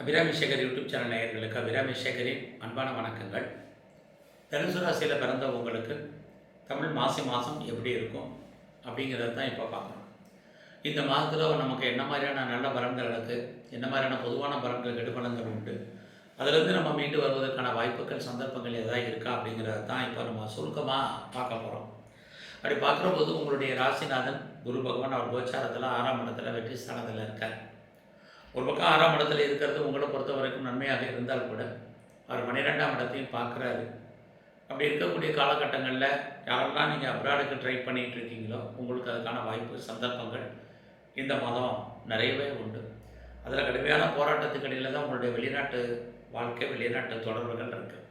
Abirami Sekar YouTube channel நேயர்களுக்கு அபிராமி சேகரின் அன்பான வணக்கங்கள். தனுசுராசியில் பிறந்த உங்களுக்கு தமிழ் மாசி மாதம் எப்படி இருக்கும் அப்படிங்கிறத தான் இப்போ பார்க்கணும். இந்த மாதத்தில் நமக்கு என்ன மாதிரியான நல்ல பலன்கள் இருக்குது என்ன மாதிரியான பொதுவான பலன்கள் கெடுபலன்கள் உண்டு அதிலிருந்து நம்ம மீண்டு வருவதற்கான வாய்ப்புகள் சந்தர்ப்பங்கள் எதாவது இருக்கா அப்படிங்கிறத தான் இப்போ நம்ம சுருக்கமாக பார்க்க போகிறோம் அப்படி பார்க்குற போது உங்களுடைய ராசிநாதன் குரு பகவான் அவர் கோச்சாரத்தில் ஆறாம் இடத்துல வெற்றி ஸ்தானத்தில் இருக்கார். ஒரு பக்கம் ஆறாம் இடத்துல இருக்கிறது உங்களை பொறுத்த வரைக்கும் நன்மையாக இருந்தால் கூட அவர் பன்னிரெண்டாம் இடத்தையும் பார்க்குறாரு. அப்படி இருக்கக்கூடிய காலகட்டங்களில் யாரெல்லாம் நீங்கள் அப்ராடுக்கு ட்ரை பண்ணிகிட்டு இருக்கீங்களோ உங்களுக்கு அதுக்கான வாய்ப்பு சந்தர்ப்பங்கள் இந்த மாதம் நிறையவே உண்டு. அதில் கடுமையான போராட்டத்துக்கு இடையில தான் உங்களுடைய வெளிநாட்டு வாழ்க்கை வெளிநாட்டு தொடர்புகள் இருக்குது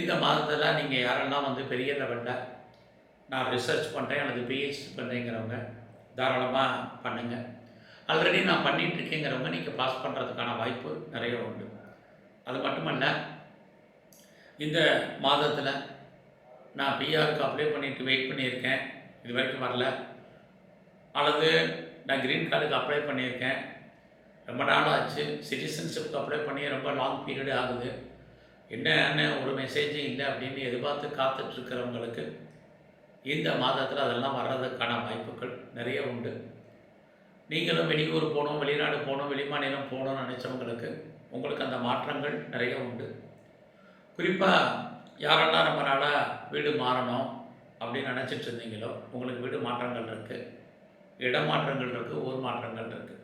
இந்த மாதத்தில் நீங்கள் யாரெல்லாம் வந்து பெரிய லெவலில் நான் ரிசர்ச் பண்ணுறேன் எனக்கு பிஹெச்டி பண்ணுறேங்கிறவங்க தாராளமாக பண்ணுங்கள் ஆல்ரெடி நான் பண்ணிட்டு இருக்கேங்கிறவங்க நீங்கள் பாஸ் பண்ணுறதுக்கான வாய்ப்பு நிறைய உண்டு. அது மட்டுமல்ல இந்த மாதத்தில் நான் பிஆருக்கு அப்ளை பண்ணிட்டு வெயிட் பண்ணியிருக்கேன். இது வரைக்கும் வரல. அல்லது நான் க்ரீன் கார்டுக்கு அப்ளை பண்ணியிருக்கேன். ரொம்ப நாள் ஆச்சு. சிட்டிசன்ஷிப்க்கு அப்ளை பண்ணி ரொம்ப லாங் பீரியடு ஆகுது. என்னன்னு ஒரு மெசேஜும் இல்லை அப்படின்னு எதிர்பார்த்து காத்துட்ருக்கிறவங்களுக்கு இந்த மாதத்தில் அதெல்லாம் வர்றதுக்கான வாய்ப்புகள் நிறைய உண்டு. நீங்களும் வெளியூர் போகணும் வெளிநாடு போகணும் வெளிமாநிலம் போகணும்னு நினச்சவங்களுக்கு உங்களுக்கு அந்த மாற்றங்கள் நிறைய உண்டு. குறிப்பாக யாரெல்லாம் நம்மளால் வீடு மாறணும் அப்படின்னு நினச்சிட்டு இருந்தீங்களோ உங்களுக்கு வீடு மாற்றங்கள் இருக்குது இடமாற்றங்கள் இருக்குது ஊர் மாற்றங்கள் இருக்குது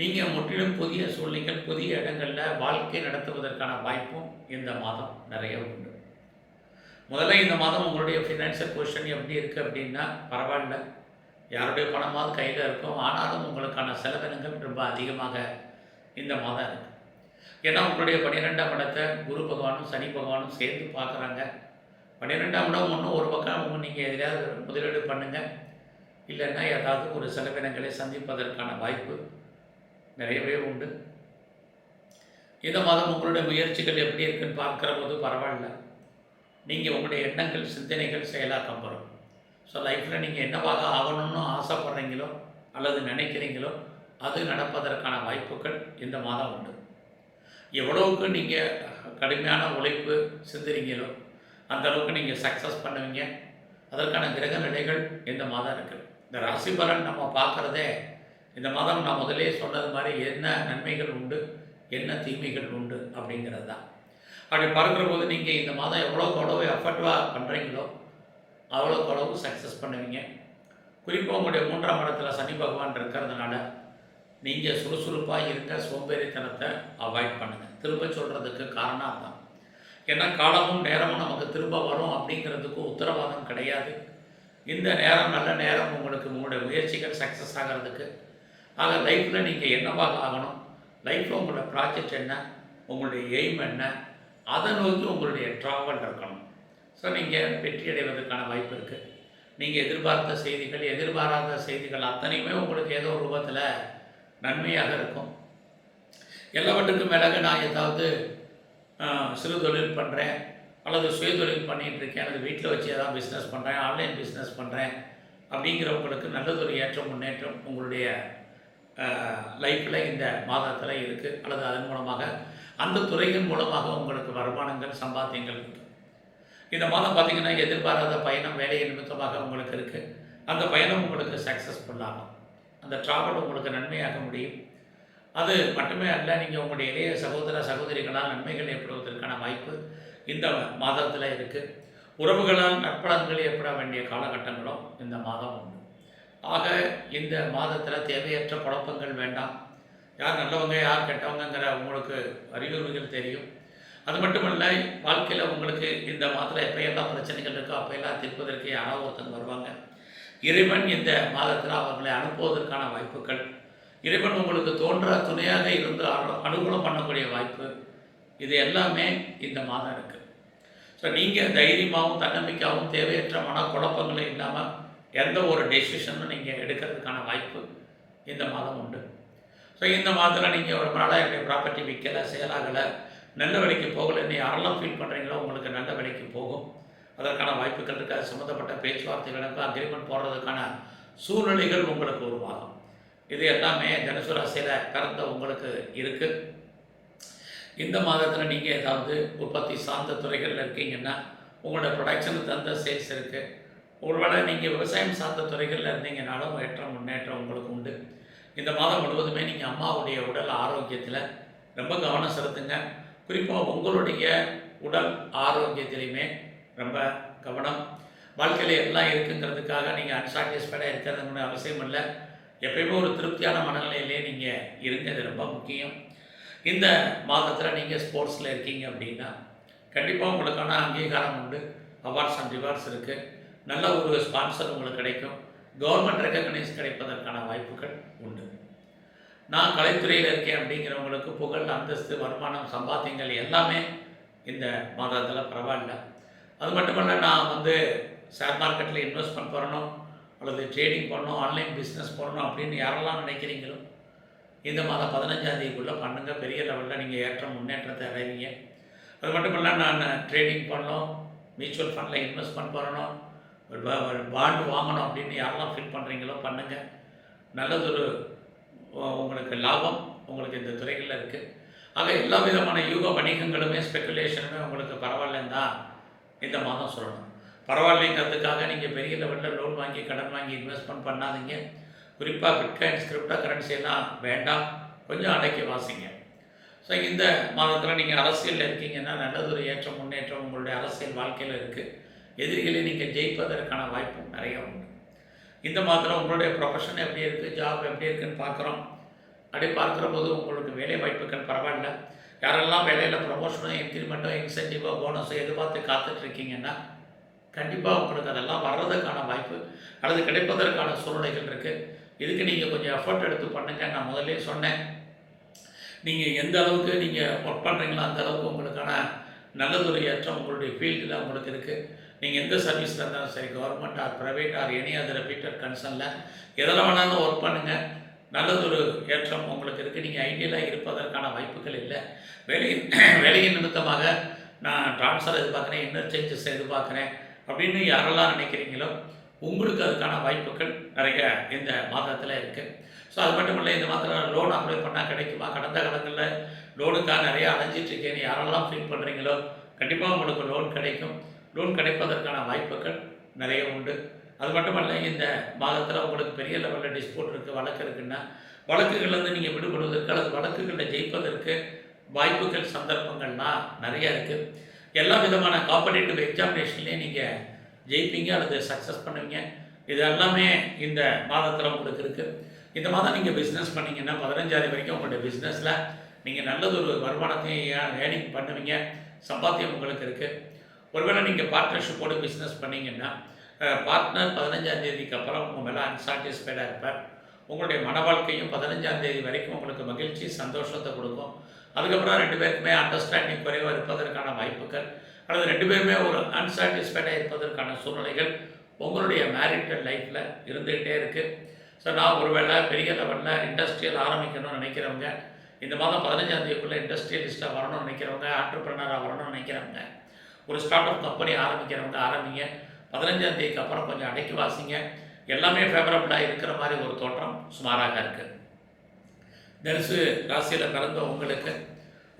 நீங்கள் முற்றிலும் புதிய சூழ்நிலைகள் புதிய இடங்களில் வாழ்க்கை நடத்துவதற்கான வாய்ப்பும் இந்த மாதம் நிறைய உண்டு. முதல்ல இந்த மாதம் உங்களுடைய ஃபினான்ஷியல் பொசிஷன் எப்படி இருக்குது அப்படின்னா பரவாயில்ல. யாருடைய பணமாவது கையில் இருக்கும் ஆனாலும் உங்களுக்கான செலவினங்கள் ரொம்ப அதிகமாக இந்த மாதம் இருக்குது ஏன்னா உங்களுடைய பன்னிரெண்டாம் இடத்தை குரு பகவானும் சனி பகவானும் சேர்ந்து பார்க்குறாங்க. பன்னிரெண்டாம் இடம் ஒன்றும் ஒரு பக்கம் நீங்கள் எதிராவது முதலீடு பண்ணுங்கள் இல்லைன்னா ஏதாவது ஒரு செலவினங்களை சந்திப்பதற்கான வாய்ப்பு நிறையவே உண்டு. இந்த மாதம் உங்களுடைய முயற்சிகள் எப்படி இருக்குன்னு பார்க்குற போது பரவாயில்ல. நீங்கள் உங்களுடைய எண்ணங்கள் சிந்தனைகள் செயலாக்கம் வரும் ஸோ லைஃப்பில் நீங்கள் என்னவாக ஆகணும்னு ஆசைப்படுறீங்களோ அல்லது நினைக்கிறீங்களோ அது நடப்பதற்கான வாய்ப்புகள் இந்த மாதம் உண்டு. எவ்வளவுக்கு நீங்கள் கடுமையான உழைப்பு சிந்துறீங்களோ அந்த அளவுக்கு நீங்கள் சக்ஸஸ் பண்ணுவீங்க. அதற்கான கிரக நிலைகள் இந்த மாதம் இருக்குது இந்த ராசி பலன் நம்ம பார்க்குறதே இந்த மாதம் நான் முதலே சொன்னது மாதிரி என்ன நன்மைகள் உண்டு என்ன தீமைகள் உண்டு அப்படிங்கிறது தான் அப்படி பார்க்குற போது நீங்கள் இந்த மாதம் எவ்வளோக்கு எவ்வளோ எஃபர்ட்வாக பண்ணுறீங்களோ அவ்வளோக்கு அளவு சக்ஸஸ் பண்ணுவீங்க. குறிப்பாக உங்களுடைய மூன்றாம் இடத்துல சனி பகவான் இருக்கிறதுனால நீங்கள் சுறுசுறுப்பாக இருக்க சோம்பேறித்தனத்தை அவாய்ட் பண்ணுங்கள் திரும்ப சொல்கிறதுக்கு காரணம் தான் ஏன்னா காலமும் நேரமும் நமக்கு திரும்ப வரும் அப்படிங்கிறதுக்கு உத்தரவாதம் கிடையாது. இந்த நேரம் நல்ல நேரம் உங்களுக்கு உங்களுடைய முயற்சிகள் சக்ஸஸ் ஆகிறதுக்கு. ஆக லைஃப்பில் நீங்கள் என்னவாக ஆகணும்? லைஃப்பில் உங்களோட ப்ராஜெக்ட் என்ன? உங்களுடைய எய்ம் என்ன? அதை நோக்கி உங்களுடைய ட்ராவல் இருக்கணும். ஸோ நீங்கள் வெற்றி அடைவதற்கான வாய்ப்பு இருக்குது நீங்கள் எதிர்பார்த்த செய்திகள் எதிர்பாராத செய்திகள் அத்தனையுமே உங்களுக்கு ஏதோ ஒரு ரூபத்தில் நன்மையாக இருக்கும். எல்லாவற்றுக்கும் மேலாக நான் ஏதாவது சிறு தொழில் பண்ணுறேன் அல்லது சுய தொழில் பண்ணிகிட்டு இருக்கேன் அல்லது வீட்டில் வச்சு ஏதாவது பிஸ்னஸ் பண்ணுறேன் ஆன்லைன் பிஸ்னஸ் பண்ணுறேன் அப்படிங்கிறவங்களுக்கு நல்லதொரு ஏற்றம் முன்னேற்றம் உங்களுடைய லைஃப்பில் இந்த மாதத்தில் இருக்குது அல்லது அதன் மூலமாக அந்த துறைகள் மூலமாக உங்களுக்கு வருமானங்கள் சம்பாத்தியங்கள் இருக்குது இந்த மாதம் பார்த்திங்கன்னா எதிர்பாராத பயணம் வேலை நிமித்தமாக உங்களுக்கு இருக்குது அந்த பயணம் உங்களுக்கு சக்ஸஸ்ஃபுல் ஆகும். அந்த ட்ராவல் உங்களுக்கு நன்மையாக முடியும். அது மட்டுமே அல்ல நீங்கள் உங்களுடைய இளைய சகோதர சகோதரிகளால் நன்மைகள் ஏற்படுவதற்கான வாய்ப்பு இந்த மாதத்தில் இருக்குது உறவுகளால் நற்பலன்கள் ஏற்பட வேண்டிய காலகட்டங்களும் இந்த மாதம் உண்டு. ஆக இந்த மாதத்தில் தேவையற்ற குழப்பங்கள் வேண்டாம். யார் நல்லவங்க யார் கெட்டவங்கங்கிற உங்களுக்கு அறிகுறிகள் தெரியும். அது மட்டுமல்ல வாழ்க்கையில் உங்களுக்கு இந்த மாதத்தில் எப்போயெல்லாம் பிரச்சனைகள் இருக்கோ அப்போயெல்லாம் தீர்ப்பதற்கு யாராவது ஒருத்தங்க வருவாங்க. இறைவன் இந்த மாதத்தில் அவர்களை அனுப்புவதற்கான வாய்ப்புகள். இறைவன் உங்களுக்கு தோன்ற துணையாக இருந்து அனுகூலம் பண்ணக்கூடிய வாய்ப்பு. இது எல்லாமே இந்த மாதம் இருக்குது ஸோ நீங்கள் தைரியமாகவும் தன்னம்பிக்கையாகவும் தேவையற்ற மனக்குழப்பங்களும் இல்லாமல் எந்த ஒரு டெசிஷனும் நீங்கள் எடுக்கிறதுக்கான வாய்ப்பு இந்த மாதம் உண்டு. ஸோ இந்த மாதத்தில் நீங்கள் ஒரு நாளாக ப்ராப்பர்ட்டி விற்கலை செயலாகலை நல்ல விலைக்கு போகலைன்னு யாரெல்லாம் ஃபீல் பண்ணுறீங்களோ உங்களுக்கு நல்ல விலைக்கு போகும். அதற்கான வாய்ப்புகள் இருக்க. சம்மந்தப்பட்ட பேச்சுவார்த்தைகளுக்கு அக்ரிமெண்ட் போடுறதுக்கான சூழ்நிலைகள் உங்களுக்கு உருவாகும். இது எல்லாமே தனுசு ராசியில் பிறந்த உங்களுக்கு இருக்குது இந்த மாதத்தில் நீங்கள் ஏதாவது உற்பத்தி சார்ந்த துறைகளில் இருக்கீங்கன்னா உங்களோட ப்ரொடக்ஷனுக்கு தகுந்த சேல்ஸ் இருக்குது ஒருவேளை நீங்கள் விவசாயம் சார்ந்த துறைகளில் இருந்தீங்கனாலும் ஏற்றம் முன்னேற்றம் உங்களுக்கு உண்டு. இந்த மாதம் முழுவதுமே நீங்கள் அம்மாவுடைய உடல் ஆரோக்கியத்தில் ரொம்ப கவனம் செலுத்துங்க. குறிப்பாக உங்களுடைய உடல் ஆரோக்கியத்திலையுமே ரொம்ப கவனம். வாழ்க்கையில் எல்லாம் இருக்குங்கிறதுக்காக நீங்கள் அன்சாட்டிஸ்ஃபைடாக இருக்கிறது அவசியம் இல்லை. எப்பயுமே ஒரு திருப்தியான மனநிலையிலே நீங்கள் இருந்தது ரொம்ப முக்கியம். இந்த மாதத்தில் நீங்கள் ஸ்போர்ட்ஸில் இருக்கீங்க அப்படின்னா கண்டிப்பாக உங்களுக்கான அங்கீகாரம் உண்டு. அவார்ட்ஸ் அண்ட் ரிவார்ட்ஸ் இருக்குது நல்ல ஒரு ஸ்பான்சர் உங்களுக்கு கிடைக்கும். கவர்மெண்ட் ரெக்கக்னைஸ் கிடைப்பதற்கான வாய்ப்புகள் உண்டு. நான் கலைத்துறையில் இருக்கேன் அப்படிங்கிறவங்களுக்கு புகழ் அந்தஸ்து வருமானம் சம்பாத்தியங்கள் எல்லாமே இந்த மாதத்தில் பரவாயில்ல. அது மட்டுமல்ல நான் வந்து ஷேர் மார்க்கெட்டில் இன்வெஸ்ட்மெண்ட் பண்ணணும் அல்லது ட்ரேடிங் பண்ணணும் ஆன்லைன் பிஸ்னஸ் பண்ணணும் அப்படின்னு யாரெல்லாம் நினைக்கிறீங்களோ இந்த மாதம் பதினஞ்சாம் தேதிக்குள்ளே பண்ணுங்கள் பெரிய லெவலில் நீங்கள் ஏற்றம் முன்னேற்றத்தை அடைவீங்க. அது மட்டும் இல்லை நான் ட்ரேடிங் பண்ணணும் மியூச்சுவல் ஃபண்டில் இன்வெஸ்ட்மெண்ட் பண்ணணும் ஒரு பாண்டு வாங்கணும் அப்படின்னு யாரெல்லாம் ஃபீல் பண்ணுறீங்களோ பண்ணுங்கள் நல்லதொரு உங்களுக்கு லாபம் உங்களுக்கு இந்த துறைகளில் இருக்குது ஆக எல்லா விதமான யூக வணிகங்களுமே ஸ்பெக்குலேஷனுமே உங்களுக்கு பரவாயில்லன்னு தான் இந்த மாதம் சொல்லணும். பரவாயில்லைங்கிறதுக்காக நீங்கள் பெரிய லெவலில் லோன் வாங்கி கடன் வாங்கி இன்வெஸ்ட்மெண்ட் பண்ணாதீங்க. குறிப்பாக பிட்காயின் கிரிப்டோ கரன்சியெல்லாம் வேண்டாம். கொஞ்சம் அடக்கி வாசிங்க. ஸோ இந்த மாதத்தில் நீங்கள் அரசியலில் இருக்கீங்கன்னா நல்லதொரு ஏற்றம் முன்னேற்றம் உங்களுடைய அரசியல் வாழ்க்கையில் இருக்குது எதிரிகளை நீங்கள் ஜெயிப்பதற்கான வாய்ப்பும் நிறைய உண்டு. இந்த மாதத்தில் உங்களுடைய ப்ரொஃபஷன் எப்படி இருக்குது ஜாப் எப்படி இருக்குன்னு பார்க்குறோம். அப்படி பார்க்குற போது உங்களுக்கு வேலை வாய்ப்புகள் பரவாயில்ல. யாரெல்லாம் வேலையில் ப்ரொமோஷனோ இன்க்ரிமெண்ட்டோ இன்சென்டிவோ போனஸோ எதிர்பார்த்து காத்துட்ருக்கீங்கன்னா கண்டிப்பாக உங்களுக்கு அதெல்லாம் வர்றதுக்கான வாய்ப்பு அல்லது கிடைப்பதற்கான சூழ்நிலைகள் இருக்குது இதுக்கு நீங்கள் கொஞ்சம் எஃபர்ட் எடுத்து பண்ணுங்கள் நான் முதல்ல சொன்னேன். நீங்கள் எந்த அளவுக்கு நீங்கள் ஒர்க் பண்ணுறீங்களோ அந்த அளவுக்கு உங்களுக்கான நல்லதொரு ஏற்றம் உங்களுடைய ஃபீல்டில் உங்களுக்கு இருக்குது நீங்கள் எந்த சர்வீஸில் இருந்தாலும் சரி government or private or any other repeated கன்சர்னில் எதில் வேணாலும் ஒர்க் பண்ணுங்கள் நல்லதொரு ஏற்றம் உங்களுக்கு இருக்குது நீங்கள் ஐடியலாக இருப்பதற்கான வாய்ப்புகள் இல்லை. வேலையின் வேலையின் நிமித்தமாக நான் ட்ரான்ஸ்ஃபர் எதிர்பார்க்குறேன் இன்னர் சேஞ்சஸ் எதிர்பார்க்குறேன் அப்படின்னு யாரெல்லாம் நினைக்கிறீங்களோ உங்களுக்கு அதுக்கான வாய்ப்புகள் நிறைய இந்த மாதத்தில் இருக்குது ஸோ அது மட்டும் இல்லை இந்த மாதத்தில் லோன் அப்ளை பண்ணால் கிடைக்குமா? கடந்த காலங்களில் லோனுக்காக நிறைய அலைஞ்சிட்டுருக்குன்னு யாரெல்லாம் ஃபீல் பண்ணுறீங்களோ கண்டிப்பாக உங்களுக்கு லோன் கிடைக்கும். லோன் கிடைப்பதற்கான வாய்ப்புகள் நிறைய உண்டு. அது மட்டுமல்ல இந்த மாதத்தில் உங்களுக்கு பெரிய லெவலில் டிஸ்போர்ட் இருக்குது வழக்கு இருக்குன்னா வழக்குகள்லேருந்து நீங்கள் விடுபடுவதற்கு அல்லது வழக்குகளில் ஜெயிப்பதற்கு வாய்ப்புகள் சந்தர்ப்பங்கள்லாம் நிறையா இருக்குது எல்லா விதமான காம்படேட்டிவ் எக்ஸாமினேஷன்லேயும் நீங்கள் ஜெயிப்பீங்க அல்லது சக்ஸஸ் பண்ணுவீங்க. இது எல்லாமே இந்த மாதத்தில் உங்களுக்கு இருக்குது இந்த மாதம் நீங்கள் பிஸ்னஸ் பண்ணிங்கன்னா பதினஞ்சாவது வரைக்கும் உங்களுடைய பிஸ்னஸில் நீங்கள் நல்லதொரு வருமானத்தையும் ஏர்னிங் பண்ணுவீங்க. சம்பாத்தியம் உங்களுக்கு இருக்குது ஒருவேளை நீங்கள் பார்ட்னர்ஷிப்போடு பிஸ்னஸ் பண்ணீங்கன்னா பார்ட்னர் பதினஞ்சாம் தேதிக்கு அப்புறம் உங்கள் மேலே அன்சாட்டிஸ்ஃபைடாக இருப்பார். உங்களுடைய மன வாழ்க்கையும் பதினஞ்சாம் தேதி வரைக்கும் உங்களுக்கு மகிழ்ச்சி சந்தோஷத்தை கொடுக்கும். அதுக்கப்புறம் ரெண்டு பேருக்குமே அண்டர்ஸ்டாண்டிங் குறைவாக இருப்பதற்கான வாய்ப்புகள் அல்லது ரெண்டு பேருமே ஒரு அன்சாட்டிஸ்ஃபைடாக இருப்பதற்கான சூழ்நிலைகள் உங்களுடைய மேரிட்டல் லைஃப்பில் இருந்துகிட்டே இருக்குது ஸோ நான் ஒருவேளை பெரிய லெவலில் இண்டஸ்ட்ரியல் ஆரம்பிக்கணும்னு நினைக்கிறவங்க இந்த மாதம் பதினஞ்சாம் தேதிக்குள்ளே இண்டஸ்ட்ரியலிஸ்ட்டாக வரணும்னு நினைக்கிறவங்க ஆண்டர்பிரினராக வரணும்னு நினைக்கிறவங்க ஒரு ஸ்டார்ட் அப் கம்பெனி ஆரம்பிக்கிறவங்க ஆரம்பிங்க. பதினஞ்சாம் தேதிக்கு அப்புறம் கொஞ்சம் அடைக்கி வாசிங்க. எல்லாமே ஃபேவரபுளாக இருக்கிற மாதிரி ஒரு தோற்றம் சுமாராக இருக்குது தனுசு ராசியில் பிறந்த உங்களுக்கு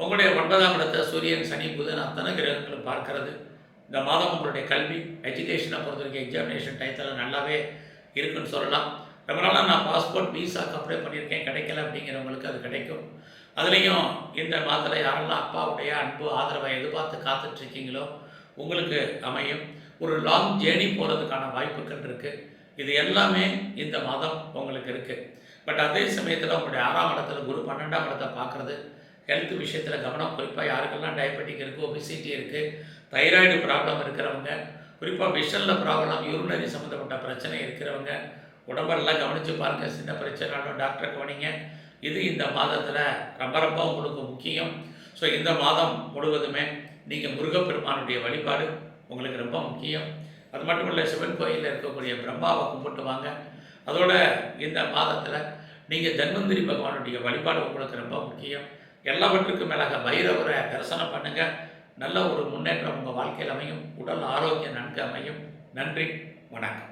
உங்களுடைய ஒன்பதாம் இடத்தை சூரியன் சனி புதன் அத்தனை கிரகங்களும் பார்க்கறது. இந்த மாதம் உங்களுடைய கல்வி எஜுகேஷனை பொறுத்த வரைக்கும் எக்ஸாமினேஷன் டயத்தில் நல்லாவே இருக்குன்னு சொல்லலாம். ரொம்ப நாளாக நான் பாஸ்போர்ட் விசாக்கு அப்ளை பண்ணியிருக்கேன் கிடைக்கல அப்படிங்கிறவங்களுக்கு அது கிடைக்கும். அதுலேயும் இந்த மாதத்தில் யாரெல்லாம் அப்பாவுடைய அன்பு ஆதரவை எதிர்பார்த்து காத்துட்ருக்கீங்களோ உங்களுக்கு அமையும். ஒரு லாங் ஜேர்னி போகிறதுக்கான வாய்ப்புகள் இருக்குது இது எல்லாமே இந்த மாதம் உங்களுக்கு இருக்குது பட் அதே சமயத்தில் உங்களுடைய ஆறாம் இடத்துல குரு பன்னெண்டாம் இடத்தை பார்க்குறது ஹெல்த் விஷயத்தில் கவனம். குறிப்பாக யாருக்கெல்லாம் டயபெட்டிக் இருக்குது ஒபிசிட்டி இருக்குது தைராய்டு ப்ராப்ளம் இருக்கிறவங்க குறிப்பாக விஷனில் ப்ராப்ளம் யூரினரி சம்மந்தப்பட்ட பிரச்சனை இருக்கிறவங்க உடம்பெல்லாம் கவனித்து பாருங்கள் சின்ன பிரச்சனைனாலும் டாக்டரை கவனிங்க. இது இந்த மாதத்தில் ரொம்ப ரொம்ப உங்களுக்கு முக்கியம். ஸோ இந்த மாதம் முழுவதுமே நீங்கள் முருகப்பெருமானுடைய வழிபாடு உங்களுக்கு ரொம்ப முக்கியம். அது மட்டும் இல்லை சிவன் கோயிலில் இருக்கக்கூடிய பிரம்மாவை கும்பிட்டு வாங்க. அதோட இந்த மாதத்தில் நீங்கள் தன்வந்திரி பகவானுடைய வழிபாடு உங்களுக்கு ரொம்ப முக்கியம். எல்லாவற்றுக்கும் மேலாக பைரவரை தரிசனம் பண்ணுங்கள் நல்ல ஒரு முன்னேற்றம் உங்கள் வாழ்க்கையில் அமையும். உடல் ஆரோக்கியம் நன்கு அமையும். நன்றி வணக்கம்.